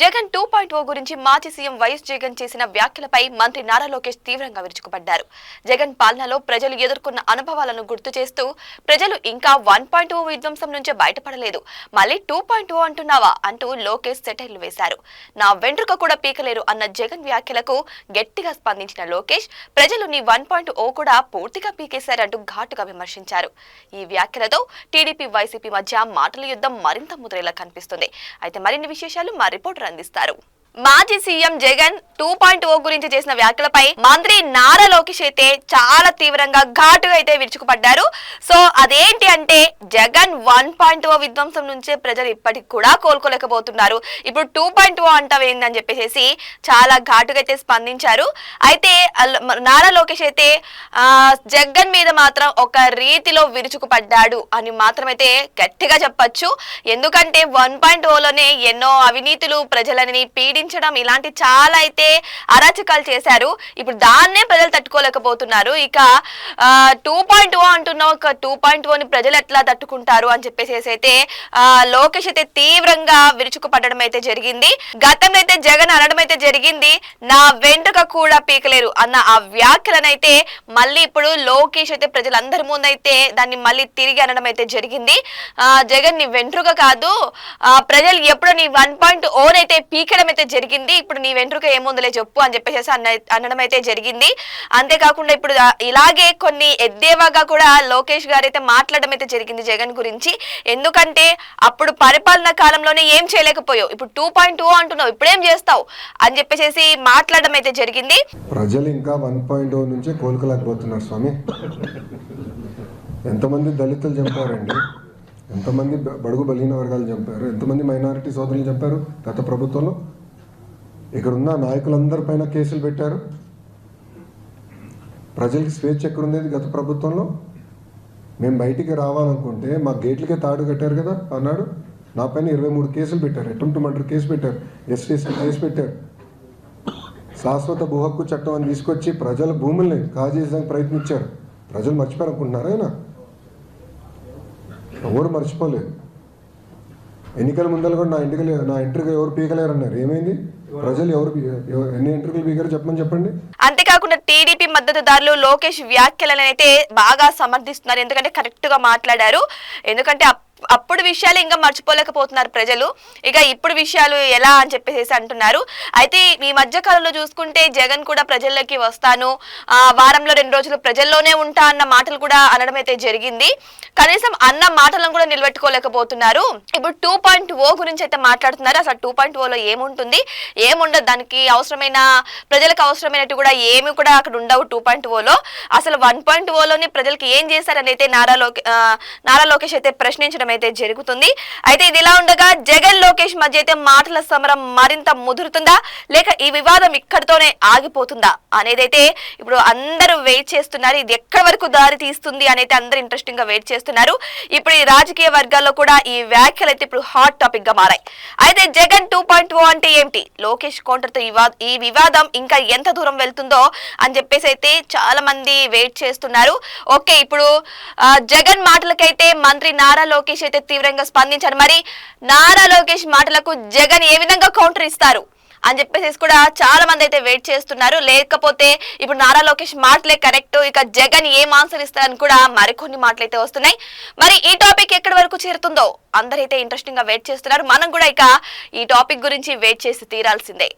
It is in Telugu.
జగన్ టూ పాయింట్ ఓ గురించి మాజీ సీఎం వైఎస్ జగన్ చేసిన వ్యాఖ్యలపై మంత్రి నారా లోకేష్ తీవ్రంగా విరుచుకుపడ్డారు. జగన్ పాలనలో ప్రజలు ఎదుర్కొన్న అనుభవాలను గుర్తు చేస్తూ ప్రజలు ఇంకా వన్ పాయింట్ ఓ విధ్వంసం నుంచే బయటపడలేదు. మళ్ళీ టూ పాయింట్ ఓ అంటున్నావా అంటూ లోకేష్ సెటైర్లు వేశారు. నా వెంట్రుక కూడా పీకలేరు అన్న జగన్ వ్యాఖ్యలకు గట్టిగా స్పందించిన లోకేష్ ప్రజలు నీ వన్ పాయింట్ ఓ కూడా పూర్తిగా పీకేశారంటూ ఘాటుగా విమర్శించారు. ఈ వ్యాఖ్యలతో టీడీపీ వైసీపీ మధ్య మాటల యుద్ధం మరింత ముద్రేలా కనిపిస్తుంది. అయితే మరిన్ని విశేషాలు మా రిపోర్టర్ అందిస్తారు మాజీ CM Jagan two point O గురించి చేసిన వ్యాఖ్యలపై మంత్రి నారా లోకేష్ అయితే చాలా తీవ్రంగా ఘాటుగా అయితే విరుచుకుపడ్డారు. సో అదేంటి అంటే జగన్ వన్ పాయింట్ ఓ విధ్వంసం నుంచే ప్రజలు ఇప్పటికి కూడా కోలుకోలేకపోతున్నారు. ఇప్పుడు టూ పాయింట్ ఓ అంటావేందని చెప్పేసి చాలా ఘాటుగా అయితే స్పందించారు. అయితే నారా లోకేష్ అయితే జగన్ మీద మాత్రం ఒక రీతిలో విరుచుకుపడ్డాడు అని మాత్రమైతే గట్టిగా చెప్పచ్చు. ఎందుకంటే వన్ పాయింట్ ఓలోనే ఎన్నో అవినీతులు ప్రజలని పీడించడం ఇలాంటి చాలా అయితే అరాచకాలు చేశారు. ఇప్పుడు దాన్నే ప్రజలు తట్టుకోలేకపోతున్నారు. ఇక టూ పాయింట్ ఓ అంటున్న ఒక టూ పాయింట్ ఓని ప్రజలు ఎట్లా తట్టుకుంటారు అని చెప్పేసి అయితే లోకేష్ అయితే తీవ్రంగా విరుచుకుపడడం అయితే జరిగింది. గతంలో అయితే జగన్ అనడం అయితే జరిగింది. నా వెంట్రుక కూడా పీకలేరు అన్న ఆ వ్యాఖ్యలనైతే మళ్ళీ ఇప్పుడు లోకేష్ అయితే ప్రజలందరి ముందు అయితే దాన్ని మళ్ళీ తిరిగి అనడం అయితే జరిగింది. ఆ, జగన్ నీ వెంట్రుక కాదు. ప్రజలు ఎప్పుడు నీ వన్ పాయింట్ ఓన్ అయితే పీకడం అయితే జరిగింది. ఇప్పుడు నీ వెంట్రుక ఏముందిలే చెప్పు అని చెప్పేసి అన్న అనడం అయితే జరిగింది. అంతేకాకుండా ఇప్పుడు ఇలాగే కొన్ని ఎద్దేవాగా కూడా లోకేష్ గారు అయితే మాట్లాడడం అయితే జరిగింది జగన్ గురించి. ఎందుకంటే అప్పుడు పరిపాలన కాలంలోనే ఏం చేయలేకపోయావు. ఇప్పుడు టూ పాయింట్ టూ అంటున్నావు. ఇప్పుడేం చేస్తావు? అని చెప్పేసి మాట్లాడడం అయితే జరిగింది. ప్రజలు ఇంకా వన్ పాయింట్ నుంచే కోలుకోలేకపోతున్నారు స్వామి. ఎంతమంది దళితులు చంపారండి? ఎంతమంది బడుగు బలహీన వర్గాలు చంపారు? ఎంతమంది మైనారిటీ సోదరులు చంపారు గత ప్రభుత్వంలో? ఇక్కడున్న నాయకులందరి పైన కేసులు పెట్టారు. ప్రజలకి స్వేచ్ఛ ఎక్కడుండేది గత ప్రభుత్వంలో? మేము బయటికి రావాలనుకుంటే మా గేట్లకే తాడు కట్టారు కదా అన్నాడు. నా పైన ఇరవై మూడు కేసులు పెట్టారు. అటెంప్ట్ మర్డర్ కేసు పెట్టారు. ఎస్టీసీ కేసు పెట్టారు. శాశ్వత భూహక్కు చట్టం అని తీసుకొచ్చి ప్రజల భూముల్ని కాజేయడానికి ప్రయత్నించారు. ప్రజలు మర్చిపోయారనుకుంటున్నారు ఆయన? ఎవరు మర్చిపోలేదు. ఎన్నికల ముందర కూడా నా ఇంటికి నా ఇంటర్కి ఎవరు పీకలేరు అన్నారు ఏమైంది? ప్రజలు ఎవరు ఎన్ని ఇంటర్వ్యూలు చెప్పమని చెప్పండి. అంతేకాకుండా టీడీపీ మద్దతుదారులు లోకేష్ వ్యాఖ్యలను అయితే బాగా సమర్థిస్తున్నారు. ఎందుకంటే కరెక్ట్గా మాట్లాడారు. ఎందుకంటే అప్పుడు విషయాలు ఇంకా మర్చిపోలేకపోతున్నారు ప్రజలు. ఇక ఇప్పుడు విషయాలు ఎలా అని చెప్పేసి అంటున్నారు. అయితే ఈ మధ్య కాలంలో చూసుకుంటే జగన్ కూడా ప్రజల్లోకి వస్తాను. వారంలో రెండు రోజులు ప్రజల్లోనే ఉంటా అన్న మాటలు కూడా అనడం అయితే జరిగింది. కనీసం అన్న మాటలను కూడా నిలబెట్టుకోలేకపోతున్నారు. ఇప్పుడు టూ పాయింట్ ఓ గురించి అయితే మాట్లాడుతున్నారు. అసలు టూ పాయింట్ ఓలో ఏముంటుంది? ఏముండదు? దానికి అవసరమైన ప్రజలకు అవసరమైనట్టు కూడా ఏమి కూడా అక్కడ ఉండవు టూ పాయింట్ ఓలో. అసలు వన్ పాయింట్ ఓలోని ప్రజలకు ఏం చేశారని అయితే నారా లోకే నారా లోకేష్ అయితే ప్రశ్నించడం అయితే జరుగుతుంది. అయితే ఇది ఇలా ఉండగా జగన్ లోకేష్ మధ్య అయితే మాటల సమరం మరింత ముదురుతుందా? లేక ఈ వివాదం ఇక్కడితోనే ఆగిపోతుందా? అనేదైతే ఇప్పుడు అందరూ వెయిట్ చేస్తున్నారు. ఇది ఎక్కడి వరకు దారి తీస్తుంది అనేది అందరూ ఇంట్రెస్టింగ్గా వెయిట్ చేస్తున్నారు. ఇప్పుడు ఈ రాజకీయ వర్గాల్లో కూడా ఈ వ్యాఖ్యలు అయితే ఇప్పుడు హాట్ టాపిక్గా మారాయి. అయితే జగన్ టూ పాయింట్ ఓ అంటే ఏంటి లోకేష్ కౌంటర్తో ఈ వివాదం ఇంకా ఎంత దూరం వెళ్తుందో అని చెప్పేసి అయితే చాలా మంది వెయిట్ చేస్తున్నారు. ఓకే ఇప్పుడు జగన్ మాటలకైతే మంత్రి నారా లోకేష్ అయితే తీవ్రంగా స్పందించారు. మరి నారా లోకేష్ మాటలకు జగన్ ఏ విధంగా కౌంటర్ ఇస్తారు? అని చెప్పేసి కూడా చాలా మంది అయితే వెయిట్ చేస్తున్నారు. లేకపోతే ఇప్పుడు నారా లోకేష్ మాటలే కరెక్ట్ ఇక జగన్ ఏం ఆన్సర్ ఇస్తారని కూడా మరికొన్ని మాటలు అయితే వస్తున్నాయి. మరి ఈ టాపిక్ ఎక్కడి వరకు చేరుతుందో అందరైతే ఇంట్రెస్టింగ్గా వెయిట్ చేస్తున్నారు. మనం కూడా ఇక ఈ టాపిక్ గురించి వెయిట్ చేసి తీరాల్సిందే.